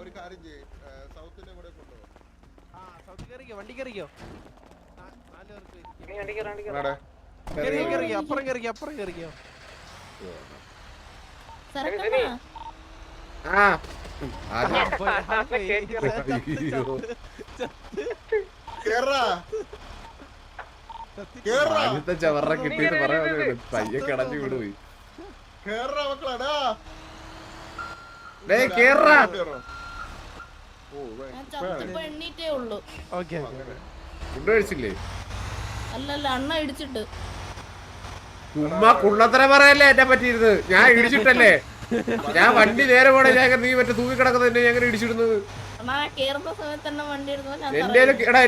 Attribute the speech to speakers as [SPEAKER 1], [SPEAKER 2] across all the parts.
[SPEAKER 1] ഒരു കാര്യം ചെയ്യ്. സൗത്തിന്റെ കൂടെ കൊണ്ടുപോകും
[SPEAKER 2] ആ, സൗത്ത് കേറിക്കോ, വണ്ടി കയറിക്കോ നാല് പേർക്ക് അപ്പുറം കയറിക്കോ അപ്പുറം കയറിക്കോ
[SPEAKER 3] ആ. ആദ്യത്തെ ചവറ കിട്ടിയെന്ന് പറയാൻ പയ്യെ കടഞ്ഞു വിടുപോയി
[SPEAKER 1] കേറാ. മക്കളാടാ
[SPEAKER 3] കേറാ.
[SPEAKER 4] ഞാൻ ചത്തിപ്പോ എണ്ണീറ്റേ ഉള്ളൂ.
[SPEAKER 2] Okay, okay.
[SPEAKER 3] ഫുഡ് കഴിച്ചില്ലേ?
[SPEAKER 4] അല്ലല്ല അണ്ണ ഇടിച്ചിട്ട്.
[SPEAKER 3] ഉമ്മ കുള്ളത്തര പറയല്ലേ എന്നെ പറ്റിയിരുന്നത്? ഞാൻ ഇടിച്ചിട്ടല്ലേ? ഞാൻ വണ്ടി നേരെ പോണേ ഞാൻ നീ മറ്റേ തൂങ്ങി കിടക്കുന്നതന്നെ ഞാൻ ഇടിച്ചിടുന്നത്. എന്റെ എടാ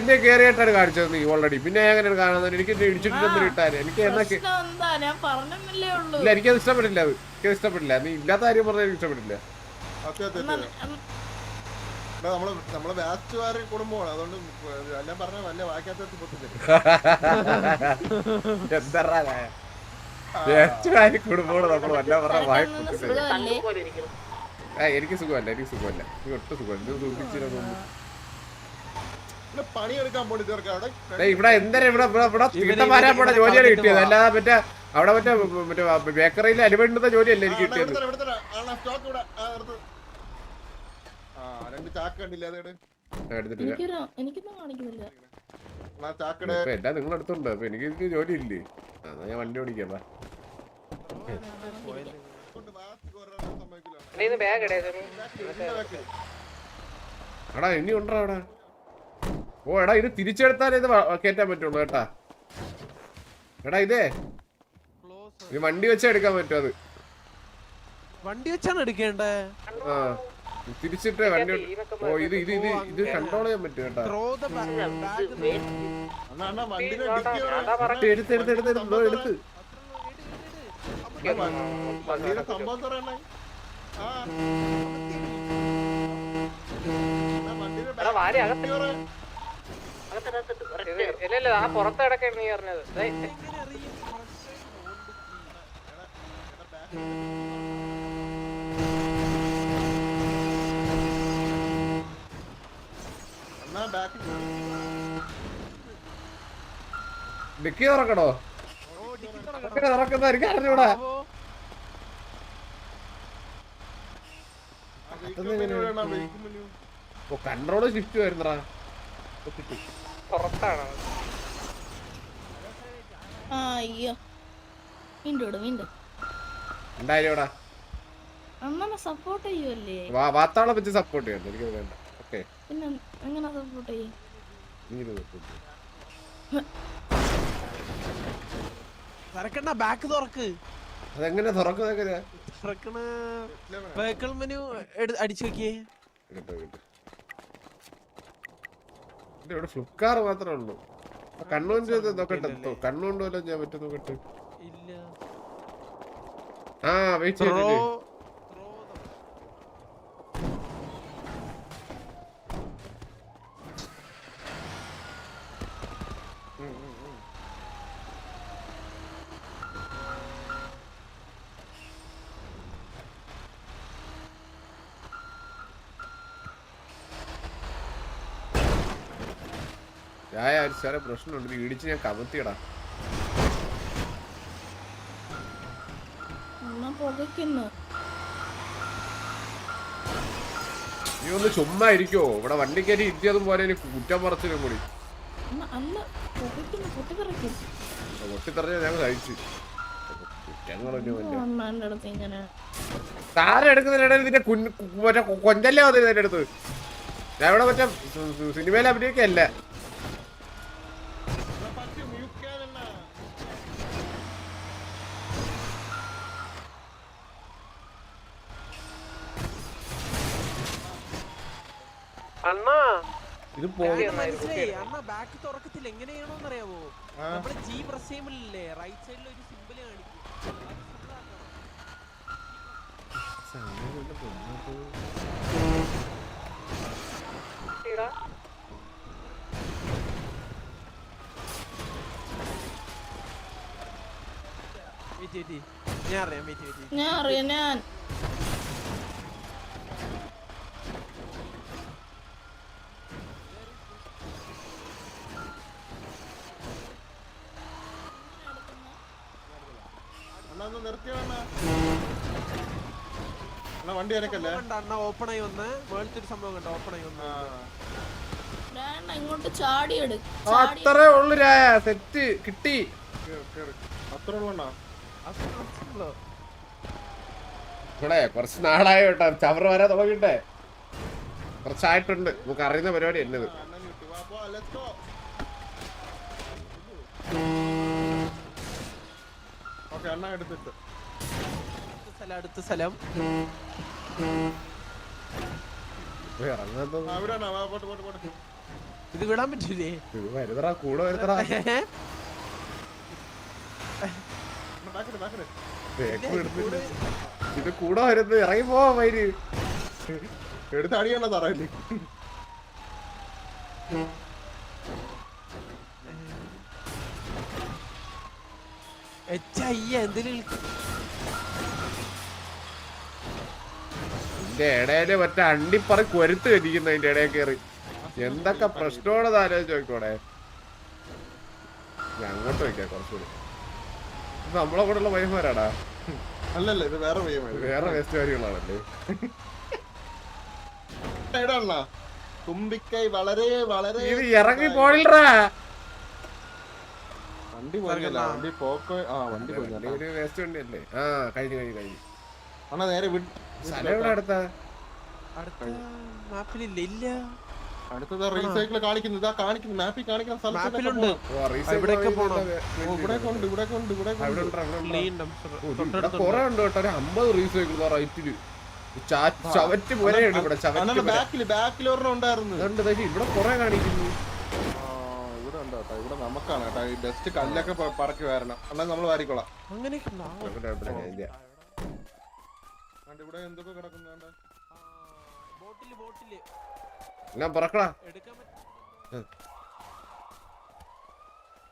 [SPEAKER 3] കാണിച്ചത് നീ ഓൾറെഡി പിന്നെ ഞാൻ അങ്ങനെ കാണുന്നത് എനിക്ക് ഇടിച്ചിട്ടൊന്നും എനിക്ക് ഇല്ല എനിക്കത് ഇഷ്ടപ്പെട്ടില്ല അത്. എനിക്കത് ഇഷ്ടപ്പെട്ടില്ല. നീ ഇല്ലാത്ത കാര്യം പറഞ്ഞാൽ എനിക്ക് ഇഷ്ടപ്പെട്ടില്ല
[SPEAKER 1] അതെ അതെ
[SPEAKER 4] അണ്ണാ,
[SPEAKER 1] അതെ
[SPEAKER 4] അണ്ണ-
[SPEAKER 1] എടാ, നമ്മൾ നമ്മളെ ബാച്ചുകാരെ കുടുംബമാണ് അതുകൊണ്ട് എല്ലാം പറഞ്ഞ വല്ല വായിക്കാത്ത പൊട്ടില്ല
[SPEAKER 3] എന്താ കുടുംബോട് നമ്മൾ വല്ല പറഞ്ഞ വായി
[SPEAKER 4] സരക്കണ്ണന്
[SPEAKER 3] പൊട്ടിച്ചില്ല.
[SPEAKER 4] സുഖമല്ലേ?
[SPEAKER 5] പോലെ ഇരിക്കുന്നു.
[SPEAKER 3] ആ എനിക്ക് സുഖമല്ല എനിക്ക് സുഖമല്ല. നീ ഒട്ടും സുഖമല്ല. ഇവിടെ എന്തായാലും ഇവിടെ ഇവിടെ ഇവിടെ തീട്ടമാരാ പോണ ജോലിയാണ് കിട്ടിയത്. അല്ലാതെ മറ്റേ അവിടെ മറ്റേ മറ്റേ ബേക്കറിയിൽ അലുവണ്ടുന്ന ജോലിയല്ല എനിക്ക് കിട്ടിയത്
[SPEAKER 1] തന്നെ, ഇവിടെ തന്നെ. ആണോ, stock ഇവിടെ. ആ, എടുത്ത്. ആ, രണ്ട് ചാക്ക് കണ്ടില്ലേ അതേട്
[SPEAKER 3] എല്ലാം നിങ്ങൾ എടുത്തുണ്ട് അപ്പൊ എനിക്ക് എനിക്ക് ജോലി ഇല്ലേ? അതാ ഞാൻ വണ്ടി ഓടിക്കാം.
[SPEAKER 5] എടീ,
[SPEAKER 3] ഇനി ഉണ്ടോ അവിടെ? ഓ എടാ ഇത് തിരിച്ചെടുത്താലേ ഇത് കേറ്റാൻ പറ്റുള്ളൂ കേട്ടാ. എടാ. ഇത് വണ്ടി വെച്ചാ എടുക്കാൻ പറ്റും അത്.
[SPEAKER 2] വണ്ടി വെച്ചാണ് എടുക്കേണ്ടേ?
[SPEAKER 3] ആ. തിരിച്ചിട്ട് വണ്ടി ഓ ഇത് ഇത് ഇത് ഇത് കൺട്രോൾ ചെയ്യാൻ പറ്റും കേട്ടോ. എടുത്ത് എടുത്ത് എടുത്ത് എടുത്ത് എടുത്ത്.
[SPEAKER 1] വണ്ടിയുടെ സംഭവം പറയണേ ആ. അണ്ണാ, വണ്ടിയുടെ
[SPEAKER 5] എടാ, വാരി
[SPEAKER 1] back
[SPEAKER 5] അകത്ത്
[SPEAKER 1] ഡിക്കി വേണം.
[SPEAKER 5] ഇത് ഇല്ല ഇല്ല ആ പുറത്ത് കിടക്കാൻ നീ പറഞ്ഞത് ദേ, ദേ.
[SPEAKER 1] അണ്ണാ, back ൽ
[SPEAKER 3] ഡിക്കി തുറക്കണോ തുറക്കുന്ന എനിക്ക് അറിഞ്ഞൂടാ. ഓ കൺട്രോൾ ഷിഫ്റ്റ് വരുന്നടാ.
[SPEAKER 5] പുറത്താണ്
[SPEAKER 4] ആ അയ്യോ. വീണ്ടും ഇടും വീണ്ടും
[SPEAKER 3] രണ്ടായിരം
[SPEAKER 4] അമ്മ സപ്പോർട്ട് ചെയ്യുമല്ലേ
[SPEAKER 3] വാ വാത്താളെ വെച്ച് സപ്പോർട്ട് ചെയ്യുന്നു എനിക്ക് വേണ്ട.
[SPEAKER 4] പിന്നെ എങ്ങനെ സപ്പോർട്ട് ചെയ്യും?
[SPEAKER 3] support
[SPEAKER 2] ബാക്ക് തുറക്ക്.
[SPEAKER 3] അതെങ്ങനെ തുറക്കുന്നത്
[SPEAKER 2] തുറക്കണ വെഹിക്കിൾ മെനു അടിച്ചു നോക്കിയേ
[SPEAKER 3] ഇവിടെ ഫ്ലിപ്കാർ മാത്രമേ ഉള്ളൂ. കണ്ണൂർ നോക്കട്ടെ കണ്ണുകൊണ്ട് വല്ലതും ചെയ്യാൻ പറ്റും നോക്കട്ടെ?
[SPEAKER 2] ഇല്ല.
[SPEAKER 3] ആ വെയിറ്റ് ഞാൻ ഒരു ചെറിയ പ്രശ്നമുണ്ട്. ഇടിച്ച് ഞാൻ കമത്തിയടാ. നീ ഒന്ന് ചുമ്മാ ഇരിക്കോ. ഇവിടെ വണ്ടി കയറി ഇരുത്തിയതും പോലെ ഇനി കുറ്റം പറച്ചിലും കൂടി.
[SPEAKER 4] അണ്ണ
[SPEAKER 3] ഞങ്ങൾ കഴിച്ചു. താരം എടുക്കുന്നതിനിടയിൽ ഇതിന്റെ മറ്റേ കൊഞ്ചല്ലേ വന്നത് ഇതിന്റെ അടുത്ത്? ഞാൻ ഇവിടെ മറ്റേ സിനിമയിൽ അഭിനയിക്കല്ല
[SPEAKER 1] അണ്ണാ, പറ്റി mute can അണ്ണാ.
[SPEAKER 5] അണ്ണാ
[SPEAKER 3] ഇത്
[SPEAKER 2] മനസ്സിലായി. അന്നാ ബാക്ക് തുറക്കത്തില്ല. എങ്ങനെയാണോന്ന് അറിയാവോ. നമ്മൾ ജി പ്രസ് ചെയ്യുമ്പോഴല്ലേ റൈറ്റ് സൈഡിൽ ഒരു സിമ്പിൾ കാണിക്കും. ഞാൻ അറിയാം
[SPEAKER 4] ഞാൻ അറിയാം ഞാൻ
[SPEAKER 1] ഒന്ന് നിർത്തിയോണ്ണ അണ്ണാ വണ്ടി എനക്കല്ലേ
[SPEAKER 2] അണ്ണ ഓപ്പൺ ആയി വന്ന് വേൾഡ് സംഭവം കണ്ടോ? ഓപ്പൺ ആയി വന്ന്.
[SPEAKER 4] ഇങ്ങോട്ട് ചാടി
[SPEAKER 3] അത്രേ ഉള്ളു സെറ്റ് കിട്ടി.
[SPEAKER 1] അത്ര ഉള്ളണ്ണാ
[SPEAKER 3] ഇവിടെ കുറച്ച് നാളായി കേട്ടോ. ചവറ് വരാൻ തുടങ്ങിട്ടെ കുറച്ചായിട്ടുണ്ട്. നമുക്ക് അറിയുന്ന പരിപാടി എന്നത്
[SPEAKER 2] സ്ഥലം അടുത്ത സ്ഥലം. ഇത് വിടാൻ പറ്റൂലേ?
[SPEAKER 3] വരുതറാ കൂടെ ബേക്ക് ഇത് കൂടെ വരുന്നത് ഇറങ്ങി പോവാ മൈര്
[SPEAKER 1] എടുത്ത് അടിയണ്ണ തറയില്ലേ
[SPEAKER 2] എച്ചയ്യ എന്തിനും
[SPEAKER 3] ഇടയിലെ മറ്റേ അണ്ടിപ്പറി കൊരുത്ത് കരിക്കുന്ന അതിന്റെ ഇടയിൽ കയറി. എന്തൊക്കെ പ്രശ്നമാണെന്ന് ആലോചിച്ച് നോക്കോടെ ഞാൻ അങ്ങോട്ട് വയ്ക്കാം കുറച്ചുകൂടി. നമ്മളെ കൂടെ ഉള്ള പയ്യന്മാരാടാ
[SPEAKER 1] അല്ലല്ല ഇത് വേറെ
[SPEAKER 3] വേറെ വേസ്റ്റ് കാര്യങ്ങളാണല്ലേ?
[SPEAKER 1] തുമ്പിക്കൈ വളരെ വളരെ
[SPEAKER 3] ഇത് ഇറങ്ങി പോയില്ലടാ.
[SPEAKER 1] വണ്ടി പോയില്ല വണ്ടി പോക്കോ ആ വണ്ടി പോയി
[SPEAKER 3] ഒരു വേസ്റ്റ് വണ്ടിയല്ലേ? ആ കഴിഞ്ഞു കഴിഞ്ഞു കഴിഞ്ഞു.
[SPEAKER 1] അണ്ണാ നേരെ അടുത്തത് റീസൈക്കിൾ കാണിക്കുന്നു. ഇതാ കാണിക്കുന്നു. മാപ്പിൽ. ഇവിടെ കൊണ്ട് ഇവിടെ കൊണ്ട് ഇവിടെ ഉണ്ട്
[SPEAKER 3] കൊറേ കേട്ടോ. അമ്പത് റീസൈക്കിൾ റൈറ്റിൽ. ചവറ്റ് പോലെയുണ്ട് ഇവിടെ ചവറ്റ്
[SPEAKER 1] അണ്ണന്റെ ബാക്കിൽ ബാക്കിൽ ഒരെണ്ണം ഉണ്ടായിരുന്നു.
[SPEAKER 3] അതുകൊണ്ട് ദേ ഇവിടെ കൊറേ കാണിക്കുന്നു.
[SPEAKER 1] ആ, ഇവിടെ ഉണ്ട് കേട്ടോ. ഇവിടെ നമുക്കാണ് കേട്ടോ. ഈ ബെസ്റ്റ് കല്ലൊക്കെ പറക്കി വരണം. നമ്മൾ വാരിക്കോളാം.
[SPEAKER 2] അങ്ങനെയൊക്കെ ഉണ്ടോ?
[SPEAKER 3] ഇവിടെ, ഇവിടെ, ഞാൻ ഇല്ല.
[SPEAKER 1] കണ്ട് ഇവിടെ എന്തൊക്കെ കിടക്കുന്നുണ്ട്
[SPEAKER 2] ആ, ബോട്ടിൽ ബോട്ടിൽ.
[SPEAKER 3] ഞാൻ പറക്കടാ.
[SPEAKER 2] എടുക്കാൻ.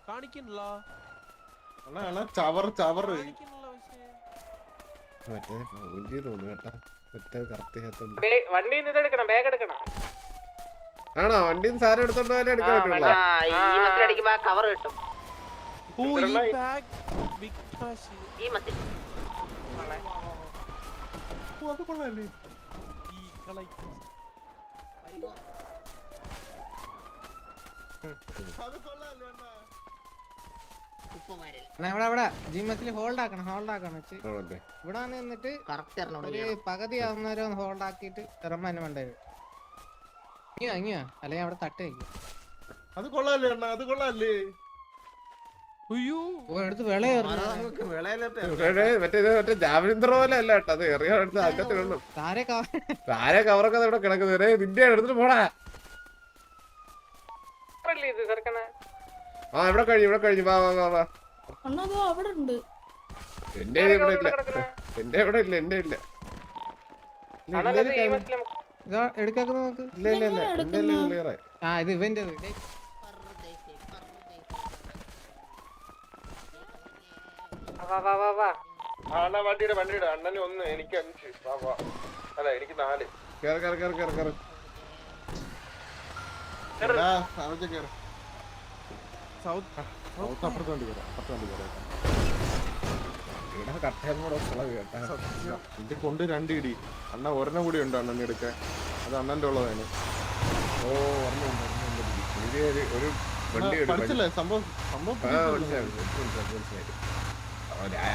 [SPEAKER 2] കാണിക്കണല്ലോ
[SPEAKER 1] അണ്ണാ അണ്ണാ ചവർ ചവർ
[SPEAKER 3] മറ്റേ പകുതി തോന്നു കേട്ടാ. മറ്റേ കറക്റ്റ് ചെയ്യാത്തോണ്ട്
[SPEAKER 5] വണ്ടി വണ്ടിയിൽ നിന്ന് ഇതെടുക്കണം ബാഗ് എടുക്കണം.
[SPEAKER 3] ആണോ? വണ്ടിയിൽ നിന്ന് സാധനം എടുത്തോണ്ട് എടുക്കാൻ പറ്റുള്ളൂ.
[SPEAKER 6] കവർ കിട്ടും.
[SPEAKER 2] ഓ ഈ ബാഗ് ബിഗ് വാഷ്
[SPEAKER 6] ഈ മസിൽ
[SPEAKER 1] അത് കൊള്ളാല്ലേ
[SPEAKER 7] ജിമ്മത്തിൽ ഹോൾഡ് ആക്കണം ഹോൾഡ് ആക്കണം വെച്ച്. ഇവിടെ വന്ന് നിന്നിട്ട് ഒരു പകുതി ആവുന്നവരെ ഒന്ന് ഹോൾഡ് ആക്കിയിട്ട് ഇറങ്ങാൻ വേണ്ടത് ഇങ്ങോ ഇങ്ങോ. അല്ലെങ്കിൽ അവിടെ തട്ട്
[SPEAKER 1] അത് കൊള്ളാല്ലേ അണ്ണാ അത് കൊള്ളാല്ലേ
[SPEAKER 7] താരെ കവർ
[SPEAKER 3] താരെ കവറൊക്കെ ഇവിടെ കിടക്കുന്നത് നിന്റെ എടുത്തിട്ട് പോടാ. ആ ഇവിടെ കഴിഞ്ഞു ഇവിടെ കഴിഞ്ഞു. വാ വാ വാ വാ.
[SPEAKER 4] അണ്ണാ ദോ അവിടെ ഉണ്ട്.
[SPEAKER 3] എന്റെ ഇവിടെ ഇല്ല. എന്റെ ഇവിടെ ഇല്ല എന്റെ ഇല്ല. ഇല്ല, ഇല്ല, ഇല്ല, ഇല്ല ഇല്ല
[SPEAKER 7] ആ ഇത് ഇവന്റെ
[SPEAKER 5] വാ വാ വാ വാ.
[SPEAKER 1] അണ്ണാ വണ്ടിയുടെ വണ്ടിയുടെ. അണ്ണന് ഒന്ന് എനിക്ക് അഞ്ച്. വാ വാ. അല്ല എനിക്ക് നാല്.
[SPEAKER 3] കേറ് കേറ് കേറ് കേറ് കേറ്.
[SPEAKER 1] എടാ, അവിടെ കേറ്.
[SPEAKER 2] സൗത്ത്.
[SPEAKER 1] സൗത്ത് അപ്പുറത്ത് വണ്ടി കയറാം അപ്പുറത്ത് വണ്ടി കയറാം
[SPEAKER 3] ഇവിടെ കട്ടയം കൂടെ കേട്ടാ.
[SPEAKER 1] ഇത് കൊണ്ട് രണ്ട് ഇടി. അണ്ണ ഒരെണ്ണം കൂടി ഉണ്ട് അണ്ണൻ എടുക്കാൻ അത് അണ്ണന്റെ ഉള്ളതാണ്.
[SPEAKER 3] ഓ ഒരെണ്ണം ഉണ്ട് ഇത് ഒരു- ഒരു വണ്ടി
[SPEAKER 1] സംഭവം സംഭവം
[SPEAKER 3] മനസ്സിലായി മനസ്സിലായി.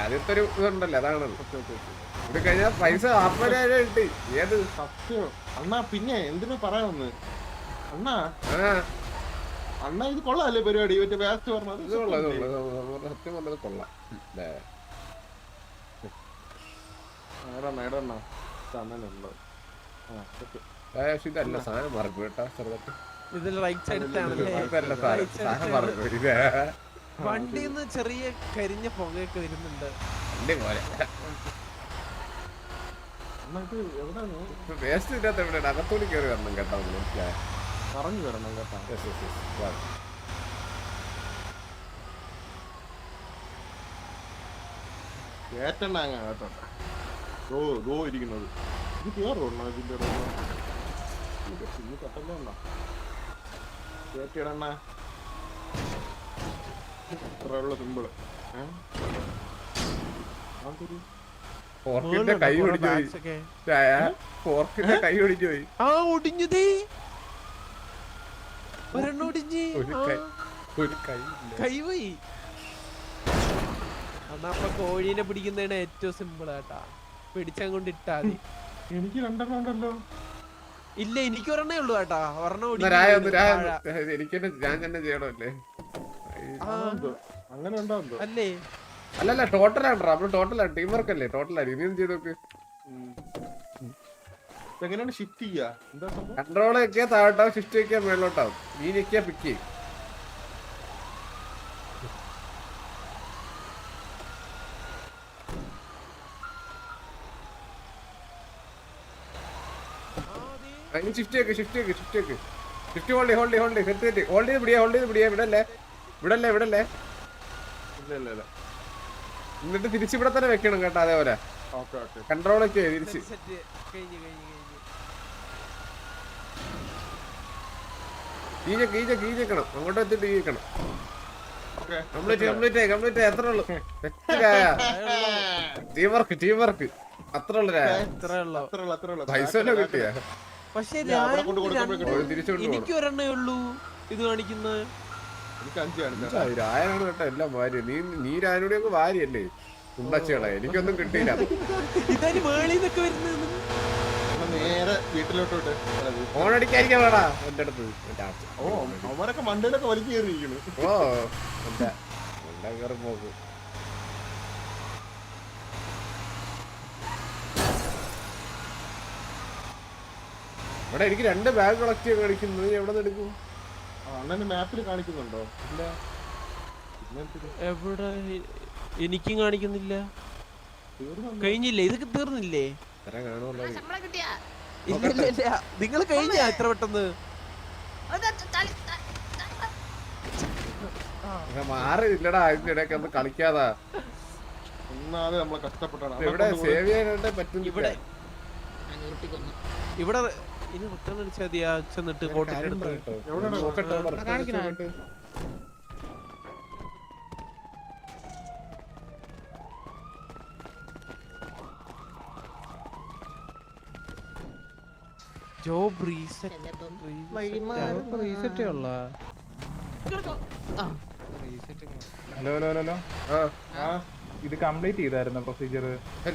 [SPEAKER 3] ആദ്യത്തെ ഒരു ഇതുണ്ടല്ലോ അതാണ്. ഇത് കഴിഞ്ഞാൽ പൈസ നാപ്പതിനായിരം കിട്ടി. ഏത്?
[SPEAKER 1] സത്യം. അണ്ണാ പിന്നെ എന്തിനു പറയാമെന്ന് അണ്ണാ. അണ്ണാ ഇത് കൊള്ളാല്ലേ പരിപാടി? മറ്റേ വേസ്റ്റ് പറഞ്ഞത്
[SPEAKER 3] ഇത് കൊള്ളാം. ഇത് കൊള്ളാം. സത്യം പറഞ്ഞത് ഇതല്ല സാധനം മറക്കും കേട്ടോ ചെറുതൊക്കെ.
[SPEAKER 2] ഇതിൽ റൈറ്റ് സൈഡിലാണല്ലേ
[SPEAKER 3] ഇതല്ല സാധനം. സാധനം മറക്കും. ഇത്.
[SPEAKER 2] വണ്ടിന്ന് ചെറിയ കരിഞ്ഞ പുകയൊക്കെ വരുന്നുണ്ട്.
[SPEAKER 3] വേസ്റ്റ് ഇതിനകത്ത് എവിടെയാണ്? അകത്തോടി കയറി വരണം കേട്ടോ
[SPEAKER 1] പറഞ്ഞു വരണം കേട്ടാ. ഇരിക്കുന്നത്. ഇത് ഇതിന്റെ കട്ടല്ലോ ഇത്രയുള്ള സിമ്പിൾ അതൊരു
[SPEAKER 3] ഫോർക്കിന്റെ കൈ ഒടിഞ്ഞു പോയി. ഫോർക്കിന്റെ കൈ ഒടിഞ്ഞു പോയി.
[SPEAKER 2] ആ ഒടിഞ്ഞതേ ഒരെണ്ണം ഒടിഞ്ഞ്.
[SPEAKER 3] ഒരു
[SPEAKER 2] ആ,
[SPEAKER 3] കൈ
[SPEAKER 2] പോയി അപ്പൊ കോഴീനെ പിടിക്കുന്നതാണ് ഏറ്റവും സിമ്പിൾ ആട്ടാ. പിടിച്ചങ്ങോട്ട് ഇട്ടാ മതി.
[SPEAKER 1] എനിക്ക് രണ്ടെണ്ണം ഉണ്ടല്ലോ.
[SPEAKER 2] ഇല്ല എനിക്ക് ഒരെണ്ണേ ഉള്ളൂ കേട്ടാ ഒരെണ്ണം.
[SPEAKER 3] എനിക്ക് തന്നെ ഞാൻ തന്നെ ചെയ്യണമല്ലേ?
[SPEAKER 1] അങ്ങനെ ഉണ്ടോ
[SPEAKER 2] അല്ലേ?
[SPEAKER 3] അല്ലല്ല ടോട്ടലാണ് നമ്മൾ ടോട്ടലാണ് ടീം വർക്ക് അല്ലേ ടോട്ടലാണ് ഇനിയും ചെയ്ത് നോക്ക്?
[SPEAKER 1] എങ്ങനെയാണ് ഷിഫ്റ്റ്
[SPEAKER 3] കൺട്രോൾ വെക്കിയാ താഴോട്ടാവും ഷിഫ്റ്റ് വെക്കിയാ നീ പിക്ക് ചെയ്യും. Shift shift shift shift hold hold hold set set hold ചെയ്ത് പിടിയാ ഹോൾഡ് ചെയ്ത് പിടിയാ. വിടല്ലേ?
[SPEAKER 1] ഇല്ല ഇല്ല ഇല്ല.
[SPEAKER 3] എന്നിട്ട് തിരിച്ച് ഇവിടെ തന്നെ വെക്കണം കേട്ടോ അതേപോലെ.
[SPEAKER 1] Okay okay.
[SPEAKER 3] കൺട്രോൾ ഒക്കെ തിരിച്ച്.
[SPEAKER 2] കഴിഞ്ഞു
[SPEAKER 3] കീഞ്ഞ കീഞ്ഞ കീഞ്ഞക്കണം. അങ്ങോട്ട് എത്തിട്ട് കീഞ്ഞക്കണം. കംപ്ലീറ്റ് കംപ്ലീറ്റ് കംപ്ലീറ്റ് എത്ര ഉള്ളു? ടീം വർക്ക് ടീം വർക്ക് അത്ര ഉള്ളു പൈസ കിട്ടിയാ?
[SPEAKER 2] പക്ഷേ
[SPEAKER 3] തിരിച്ചു
[SPEAKER 2] എനിക്ക് ഒരെണ്ണേ ഉള്ളൂ. ഇത് കാണിക്കുന്നത്.
[SPEAKER 1] കാണിച്ചാ
[SPEAKER 3] കേട്ടോ. എല്ലാം വാരി. നീ നീ രായനോട് ഒക്കെ വാരിയല്ലേ? ഉണ്ടച്ചകളെ എനിക്കൊന്നും കിട്ടിയില്ല.
[SPEAKER 1] നേരെ വീട്ടിലോട്ടോട്ട്
[SPEAKER 3] വേടാ എന്റെ അടുത്ത്.
[SPEAKER 1] ഓ അവരൊക്കെ മണ്ടയിലൊക്കെ വലിച്ചു കയറിയിരിക്കുന്നു.
[SPEAKER 3] ഓ എന്താ എന്താ കയറി പോക്ക് ഇവിടെ എനിക്ക് രണ്ട് ബാഗ് കളക്ട് ചെയ്യാൻ കളിക്കുന്നത് എവിടെ നിന്ന് എടുക്കും?
[SPEAKER 1] അണ്ണന് മാപ്പിൽ കാണിക്കുന്നുണ്ടോ? ഇല്ല.
[SPEAKER 2] എവിടെ? എനിക്കും കാണിക്കുന്നില്ല? കഴിഞ്ഞില്ലേ? ഇതൊക്കെ തീർന്നില്ലേ? നിങ്ങൾ കഴിഞ്ഞ എത്ര പെട്ടെന്ന്?
[SPEAKER 3] ഒന്ന് കളിക്കാതാ.
[SPEAKER 1] ഒന്നാമത് നമ്മളെ കഷ്ടപ്പെട്ടാണ്.
[SPEAKER 3] ഇത് ഇവിടെ സേവ് ചെയ്യാനായിട്ട്
[SPEAKER 2] ഇവിടെ. ഇവിടെ ഇനി റിട്ടേൺ വിളിച്ചാൽ മതി ആ ചെന്നിട്ട് കോട്ടിട്ട് എടുത്ത്.
[SPEAKER 7] കാണിക്കണോ?
[SPEAKER 2] ജോബ് റീസെറ്റ്
[SPEAKER 7] റീസെറ്റേ ഉള്ള?
[SPEAKER 8] Hello hello hello.
[SPEAKER 3] ആ.
[SPEAKER 1] ആ.
[SPEAKER 8] ഇത് കംപ്ലീറ്റ് ചെയ്തായിരുന്നു പ്രൊസീജിയർ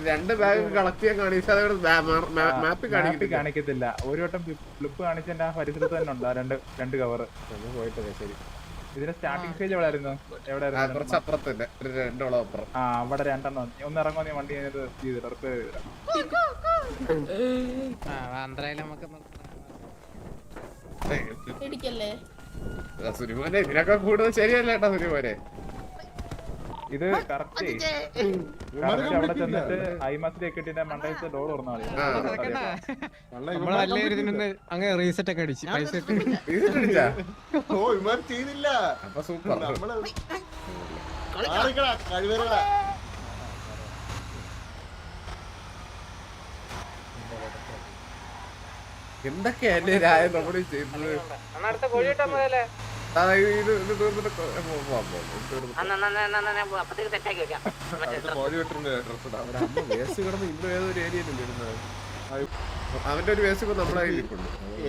[SPEAKER 3] രണ്ട് ബാഗ് കളക്ട് ചെയ്യാൻ കാണിച്ചാൽ കാണിക്കത്തില്ല.
[SPEAKER 8] ഒരു വട്ടം ഫ്ലിപ്പ് കാണിച്ചതിന്റെ ആ പരിസരത്ത് തന്നെ ഉണ്ട് ആ രണ്ട് രണ്ട് കവർ
[SPEAKER 3] പോയിട്ട് ശരി.
[SPEAKER 8] ഇതിന്റെ സ്റ്റാർട്ടിംഗ് സ്റ്റേജ് എവിടെ ആയിരുന്നു എവിടെ
[SPEAKER 3] ആ, കുറച്ച് അപ്പുറത്തന്നെ ഒരു രണ്ടോളം അപ്പുറം.
[SPEAKER 8] ആ അവിടെ രണ്ടെണ്ണം. ഒന്ന് ഇറങ്ങുമോ നീ വണ്ടി ഞാനിത് ചെയ്ത് റിപ്പയർ
[SPEAKER 3] സുനിമോനെ ഇതിനൊക്കെ കൂടുതൽ ശരിയല്ല കേട്ടോ സുനിമോനെ.
[SPEAKER 8] ഇത് കറക്റ്റ് കറക്റ്റ് അവിടെ. ചെന്നിട്ട് ഐമാസിലെ കെട്ടിന്റെ മണ്ടയത്ത് ഡോർ തുറന്നാ മതി.
[SPEAKER 3] ആ.
[SPEAKER 1] അണ്ണ
[SPEAKER 7] നമ്മൾ
[SPEAKER 1] ഇവന്മാര്
[SPEAKER 7] നല്ല
[SPEAKER 1] complete
[SPEAKER 7] ഇതിനൊന്ന് അങ്ങ് റീസെറ്റ് ഒക്കെ അടിച്ച്. പൈസ
[SPEAKER 1] ഓ ഇവന്മാർ ചെയ്തില്ല.
[SPEAKER 3] അപ്പൊ സൂപ്പർ
[SPEAKER 1] നമ്മൾ മാറിക്കടാ, കഴിവേറടാ.
[SPEAKER 3] എന്തൊക്കെയല്ലേ രായ നമ്മുടെ ചെയ്യുന്നത്? വേസ്റ്റ് അവന്റെ ഒരു വേസ്റ്റ് നമ്മളെ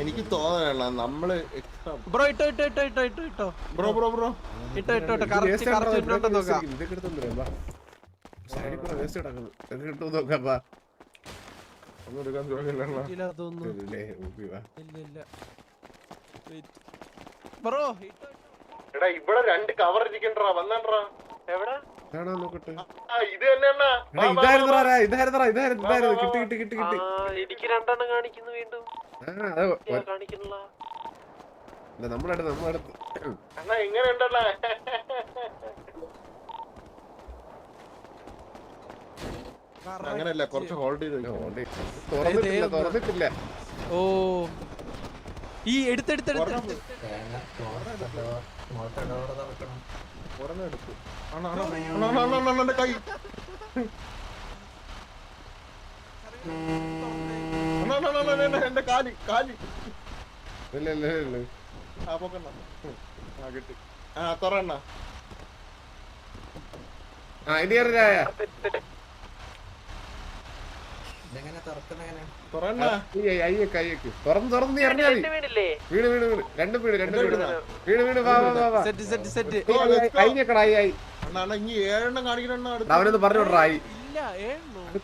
[SPEAKER 1] എനിക്ക് തോന്നണ നമ്മൾ
[SPEAKER 2] ബ്രോ ഇട്ടോ ഇട്ടോ ഇട്ടോ ഇട്ടോ ഇട്ടോ ഇട്ടോ
[SPEAKER 1] ബ്രോ ബ്രോ ബ്രോ
[SPEAKER 2] ഇട്ടോ ഇട്ടോ ഇട്ടോ കറക്റ്റ്? കറക്റ്റ് ഇട്ടോ നോക്കാം.
[SPEAKER 3] ഇതൊക്കെ എടുത്തോണ്ട് വരാം, വാ. സൈഡിൽ കൂടെ waste കിടക്കുന്നു. ഇതൊക്കെ ഇട്ടോ നോക്കാം, വാ.
[SPEAKER 1] ഒന്നും എടുക്കാൻ ചോദിക്കില്ല
[SPEAKER 2] ഇല്ല
[SPEAKER 3] തോന്നുന്നു.
[SPEAKER 2] ഇല്ല ഇല്ല ബ്രോ.
[SPEAKER 1] എടാ ഇവിടെ രണ്ട് കവർ ഇരിക്കണ്ടടാ. വന്നാണ്ടാ
[SPEAKER 2] എവിടെ?
[SPEAKER 3] കാണാൻ നോക്കട്ടെ.
[SPEAKER 1] ആ ഇത് തന്നെ അണ്ണാ.
[SPEAKER 3] എടാ, ഇതായിരുന്നെടാ, രാ, ഇതായിരുന്നു, ഇതായിരുന്നു. കിട്ടി, കിട്ടി, കിട്ടി, കിട്ടി.
[SPEAKER 2] എനിക്ക് രണ്ടെണ്ണം കാണിക്കുന്നു വീണ്ടും. കാണിക്കുന്നില്ല
[SPEAKER 3] നമ്മളടുത്ത് നമ്മളടുത്ത്.
[SPEAKER 1] അണ്ണാ എങ്ങനെ ഉണ്ടണ്ണാ അങ്ങനല്ല കുറച്ച് ഹോൾഡ് ചെയ്ത് ഹോൾഡ്
[SPEAKER 3] ഓടി. തുറന്നിട്ടില്ല തുറന്നിട്ടില്ല.
[SPEAKER 2] ഓ ഈ എടുത്തെടുത്തെടുത്ത്
[SPEAKER 1] എന്റെ കാലി കാലി. ആ പോക്കണ്ണ ആ കിട്ടി. ആ തുറണ്ണ
[SPEAKER 3] ആ ഇനി ഒരു രായ
[SPEAKER 7] ഇതെങ്ങനെ തുറക്കുന്ന
[SPEAKER 1] തുറന്ന?
[SPEAKER 3] തുറന്ന് നീ മതി. വീട് വീട് വീട്. രണ്ട് വീട് രണ്ട് വീട്. വീട്. വീട് വാ വാ ആയി അവനൊന്ന് പറഞ്ഞു വിടറാ ആയി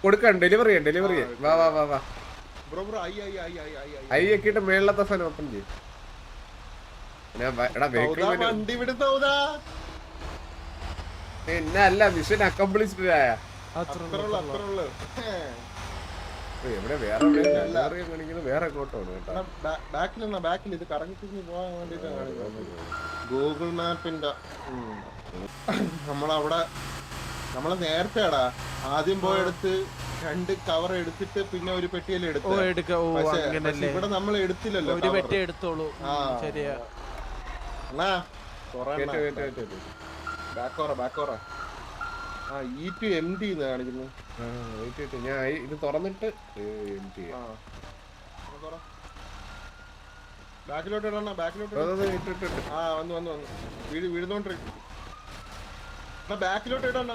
[SPEAKER 3] കൊടുക്കാൻ ഡെലിവറി ചെയ്യാം ഡെലിവറി ചെയ്യാം. വാ വാ വാ വാ.
[SPEAKER 1] ബ്രോ ബ്രോ ഐ
[SPEAKER 3] അയ്യക്കിട്ട് മേളിലത്തെ ഫാൻ ഓപ്പൺ ചെയ്യും. അല്ല മിഷൻ അക്കംപ്ലിസ്ഡ് ആയ.
[SPEAKER 2] അത്ര
[SPEAKER 1] അത്രയുള്ളു അത്രയുള്ളു
[SPEAKER 3] വേറെ വേറെ കാണിക്കുന്നത് വേറെ എങ്ങോട്ടാണ് കേട്ടോ.
[SPEAKER 1] ബാക്കിലെണ്ണ ബാക്കിൽ ഇത് കറങ്ങി തിരിഞ്ഞ് പോകാൻ വേണ്ടിട്ടാണ് ഗൂഗിൾ മാപ്പിന്റെ നമ്മളവിടെ നമ്മൾ നേരത്തെടാ ആദ്യം പോയെടുത്ത് രണ്ട് കവർ എടുത്തിട്ട് പിന്നെ ഒരു പെട്ടിയിൽ എടുത്തു? ഇവിടെ നമ്മൾ എടുത്തില്ലല്ലോ
[SPEAKER 2] ഒരു പെട്ടി എടുത്തോളൂ.
[SPEAKER 1] ആ.
[SPEAKER 2] ശരിയാ.
[SPEAKER 1] ബാക്കോറ ബാക്കോറ. ആ ഇ ടു എം ഡി കാണിക്കുന്നു.
[SPEAKER 3] ആ, wait, wait. ഞാൻ ഇത് തുറന്നിട്ട്
[SPEAKER 1] ആ. ബാക്കിലോട്ട് ഇടണ ബാക്കിലോട്ട് വന്നു വന്നു വന്നു. വീട് വീഴുന്നോണ്ടിരിക്കും എന്നാ ബാക്കിലോട്ട് ഇടണ.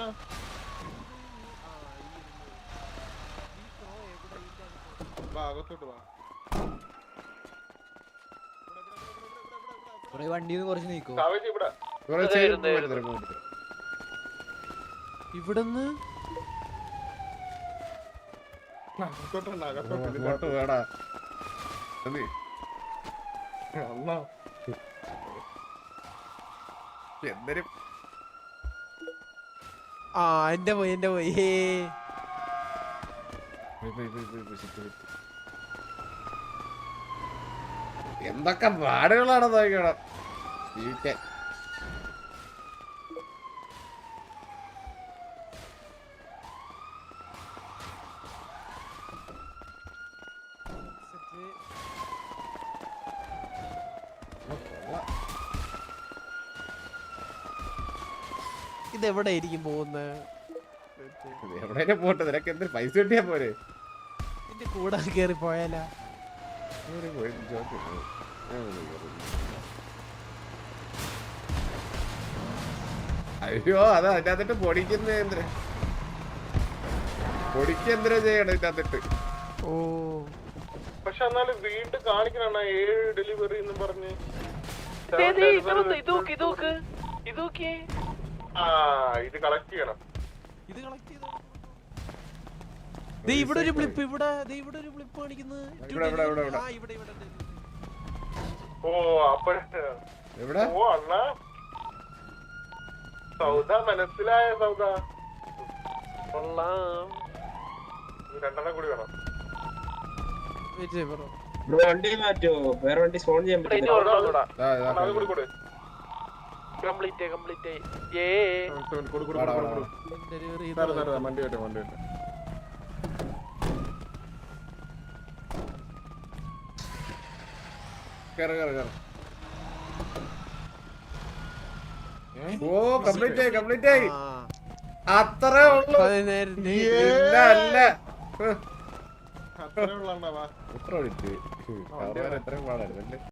[SPEAKER 1] വാ അകത്തോട്ട് വാ.
[SPEAKER 7] വണ്ടിന്ന് കുറച്ച് നീക്കോ?
[SPEAKER 1] ഇവിടെ
[SPEAKER 3] ഇവിടെ ചെയ്ത് പോകരുത്, ഇവിടെ പോകരുത്.
[SPEAKER 2] ഇവിടുന്ന്
[SPEAKER 3] എന്തൊരു
[SPEAKER 2] ആ എന്റെ പോയി എന്റെ പോയി. ഹേ.
[SPEAKER 3] എന്തൊക്കെ പാടുകളാണ് നോക്കണം ജീവിക്കാൻ.
[SPEAKER 2] ഇതെവിടെ ആയിരിക്കും പോകുന്നത്
[SPEAKER 3] എവിടെയും പോട്ടെ നിനക്ക് എന്തൊരു പൈസ കിട്ടിയാ പോരെ?
[SPEAKER 2] എന്റെ കൂടെ കേറി പോയാലാ.
[SPEAKER 3] അയ്യോ അത് അതിന്റെ അകത്തിട്ട് പൊടിക്കുന്ന എന്തിനാ? പൊടിക്ക് എന്തിനാ ചെയ്യണം ഇതിന്റെ അകത്തിട്ട്
[SPEAKER 2] ഓ.
[SPEAKER 1] പക്ഷെ എന്നാലും വീണ്ടും കാണിക്കണ ഏഴ് ഡെലിവറി എന്ന് പറഞ്ഞ്. ആ ഇത് കളക്ട് ചെയ്യണം.
[SPEAKER 2] ഇത് കളക്ട് ചെയ്തോ? ദേ ഇവിടെ ഒരു ബ്ലിപ്പ് ഇവിടെ ദേ ഇവിടെ ഒരു ബ്ലിപ്പ് കാണിക്കുന്നത്
[SPEAKER 3] ഇവിടെ, ഇവിടെ, ഇവിടെ, ഇവിടെ.
[SPEAKER 2] ആ ഇവിടെ ഇവിടെ
[SPEAKER 1] ഓ അപ്പഴ
[SPEAKER 3] എവിടെ?
[SPEAKER 1] ഓ അണ്ണാ. സൗദ മനസ്സിലായ സൗദ?
[SPEAKER 2] കൊള്ളാം.
[SPEAKER 1] രണ്ടെണ്ണം കൂടി വേണം.
[SPEAKER 2] വെയിറ്റ് ചെയ്യ് ബ്രോ.
[SPEAKER 9] ബ്രോ വണ്ടി മാറ്റോ വേറെ വണ്ടി സ്പോൺ ചെയ്യാൻ പറ്റില്ല
[SPEAKER 1] അതാ, അതാ.
[SPEAKER 3] ദാ, ദാ,
[SPEAKER 1] അണ്ണാ, അത് കൂടി കൊടു
[SPEAKER 2] Complete, കംപ്ലീറ്റ് ഏ
[SPEAKER 1] കൊടു കൊടു കൊടു
[SPEAKER 3] വാടാ,
[SPEAKER 1] കൊടു
[SPEAKER 3] വാടാ,
[SPEAKER 1] കൊടു
[SPEAKER 2] ഡെലിവറി
[SPEAKER 1] തരാം തരാം വണ്ടി വട്ടെ വണ്ടി വട്ടെ
[SPEAKER 3] കേറ് കേറ് കേറ് ഓ കംപ്ലീറ്റ് ആയി കംപ്ലീറ്റ് ആയി അത്രേ ഉള്ളൂ. ഇല്ല അല്ല
[SPEAKER 1] അത്രേ ഉള്ളൂ അണ്ണാ വാ
[SPEAKER 3] എത്ര എത്ര പാടായിരുന്നു അല്ലേ?